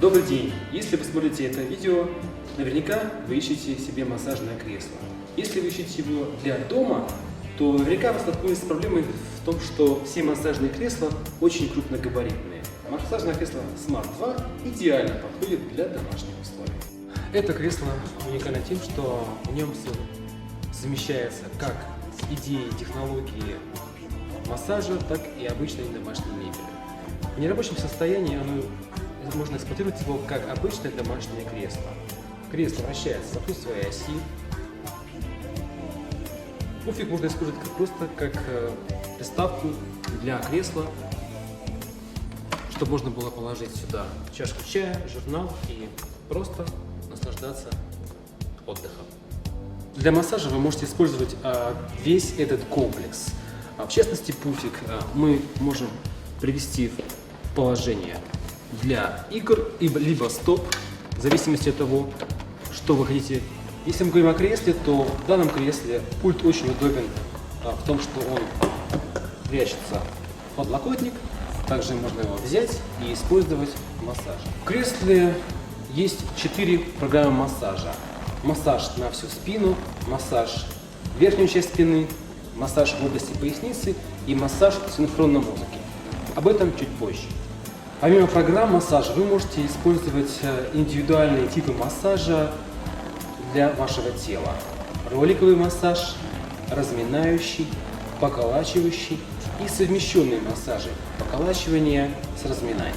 Добрый день! Если вы смотрите это видео, наверняка вы ищете себе массажное кресло. Если вы ищете его для дома, то наверняка вы столкнулись с проблемой в том, что все массажные кресла очень крупногабаритные. Массажное кресло Smart 2 идеально подходит для домашних условий. Это кресло уникально тем, что в нем со- замещается как идеи, технологии массажа, так и обычной домашней мебели. В нерабочем состоянии оно, можно эксплуатировать его как обычное домашнее кресло. Кресло вращается вокруг своей оси. Пуфик можно использовать как- просто как э, приставку для кресла, чтобы можно было положить сюда чашку чая, журнал и просто наслаждаться отдыхом. Для массажа вы можете использовать а, весь этот комплекс. В частности, пуфик а, мы можем привести в положение для игр, ибо- либо стоп, в зависимости от того, что вы хотите. Если мы говорим о кресле, то в данном кресле пульт очень удобен а, в том, что он прячется в подлокотник, также можно его взять и использовать в массаже. В кресле есть четыре программы массажа. Массаж на всю спину, массаж верхнюю часть спины, массаж в области поясницы и массаж синхронной музыки. Об этом чуть позже. Помимо программ массажа вы можете использовать э, индивидуальные типы массажа для вашего тела. Роликовый массаж, разминающий, поколачивающий и совмещенные массажи, поколачивание с разминанием.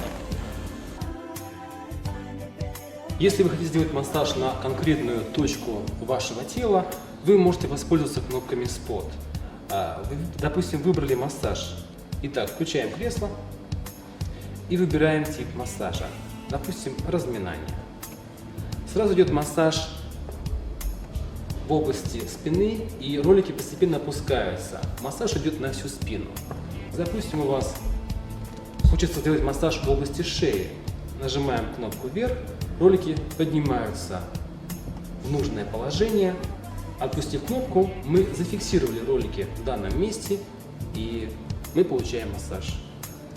Если вы хотите сделать массаж на конкретную точку вашего тела, вы можете воспользоваться кнопками Spot. А, допустим, выбрали массаж. Итак, включаем кресло и выбираем тип массажа. Допустим, разминание. Сразу идет массаж в области спины, и ролики постепенно опускаются. Массаж идет на всю спину. Допустим, у вас хочется сделать массаж в области шеи. Нажимаем кнопку вверх, ролики поднимаются в нужное положение. Отпустив кнопку, мы зафиксировали ролики в данном месте, и мы получаем массаж.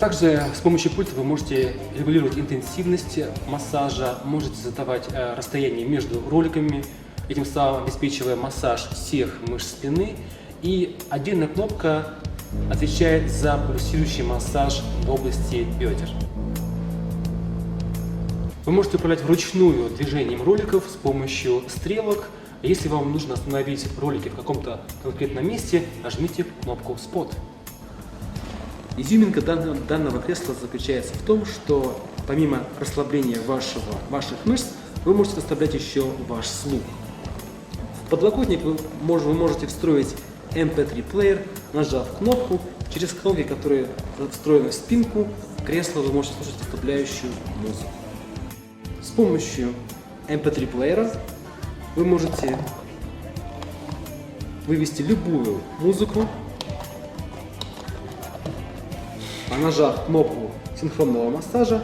Также с помощью пульта вы можете регулировать интенсивность массажа, можете задавать э, расстояние между роликами, этим самым обеспечивая массаж всех мышц спины. И отдельная кнопка отвечает за пульсирующий массаж в области бедер. Вы можете управлять вручную движением роликов с помощью стрелок. Если вам нужно остановить ролики в каком-то конкретном месте, нажмите кнопку Spot. Изюминка данного, данного кресла заключается в том, что помимо расслабления вашего, ваших мышц, вы можете расслаблять еще ваш слух. В подлокотник вы, мож- вы можете встроить MP3 плеер, нажав кнопку, через кнопки, которые встроены в спинку кресла, вы можете слушать расслабляющую музыку. С помощью MP3 плеера вы можете вывести любую музыку, а нажав кнопку синхронного массажа,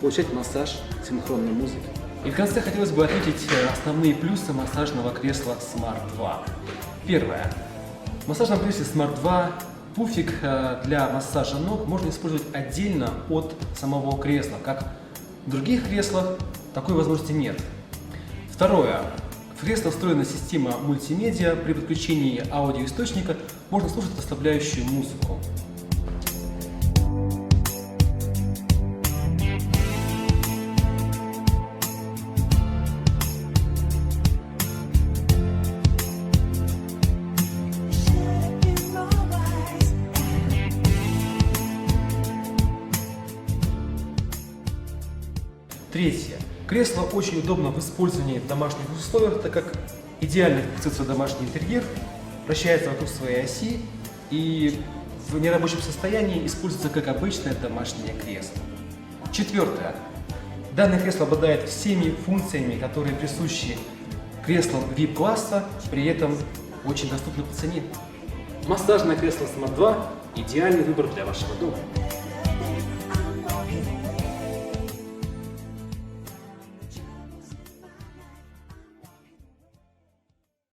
получать массаж синхронной музыки. И в конце хотелось бы отметить э, основные плюсы массажного кресла Smart 2. Первое. В массажном кресле Smart 2 пуфик э, для массажа ног можно использовать отдельно от самого кресла, как в других креслах такой возможности нет. Второе. В кресло встроена система мультимедиа. При подключении аудиоисточника можно слушать расслабляющую музыку. Третье. Кресло очень удобно в использовании в домашних условиях, так как идеально вписывается в домашний интерьер, вращается вокруг своей оси и в нерабочем состоянии используется как обычное домашнее кресло. Четвертое. Данное кресло обладает всеми функциями, которые присущи креслам VIP-класса, при этом очень доступно по цене. Массажное кресло Smart 2 – идеальный выбор для вашего дома.